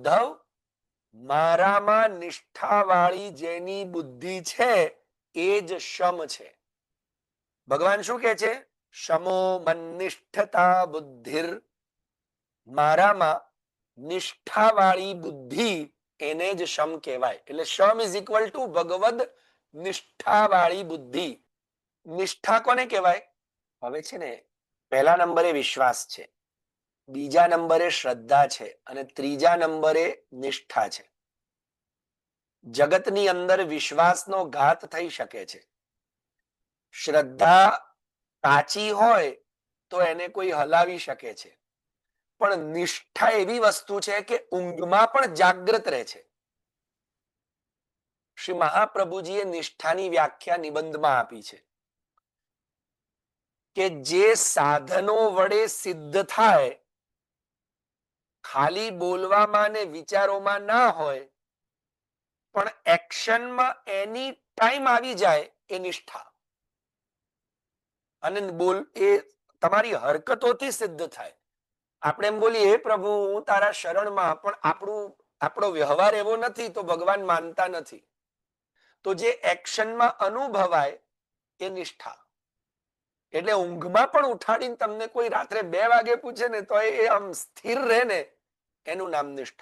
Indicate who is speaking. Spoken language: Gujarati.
Speaker 1: ઉદ્ધવ મારામાં નિષ્ઠાવાળી જેની બુદ્ધિ છે, એ જ શમ છે. ભગવાન શું કે છે? શમો મનિષ્ઠતા બુદ્ધિર. મારામાં નિષ્ઠાવાળી બુદ્ધિ એને જ શમ કહેવાય. એટલે શમ ઇઝ ઇક્વલ ટુ ભગવદ નિષ્ઠાવાળી બુદ્ધિ. નિષ્ઠા કોને કહેવાય? હવે છે ને, પહેલા નંબરે વિશ્વાસ છે. બીજા નંબરે શ્રદ્ધા છે અને ત્રીજા નંબરે નિષ્ઠા છે. જગતની અંદર વિશ્વાસનો ઘાત થઈ શકે છે. શ્રદ્ધા કાચી હોય તો એને કોઈ હલાવી શકે છે. પણ નિષ્ઠા એવી વસ્તુ છે કે ઊંઘમાં પણ જાગૃત રહે છે. શ્રી મહાપ્રભુજીએ નિષ્ઠાની વ્યાખ્યા નિબંધમાં આપી છે. કે જે સાધનો વડે સિદ્ધ થાય ખાલી બોલવામાં ને વિચારોમાં ના હોય, પણ એક્શનમાં એની ટાઈમ આવી જાય એ નિષ્ઠા. અને બોલ, એ તમારી હરકતોથી સિદ્ધ થાય. આપણે એમ બોલીએ, "હે પ્રભુ, હું તારા શરણમાં, પણ આપણું, આપણો વ્યવહાર એવો નથી, તો ભગવાન માનતા નથી. તો જે એક્શનમાં અનુભવાય એ નિષ્ઠા. એટલે ઊંઘમાં પણ ઉઠાડીને તમને કોઈ રાત્રે બે વાગે પૂછે ને તો એ આમ સ્થિર રહે ને, એનું નામ નિષ્ઠા.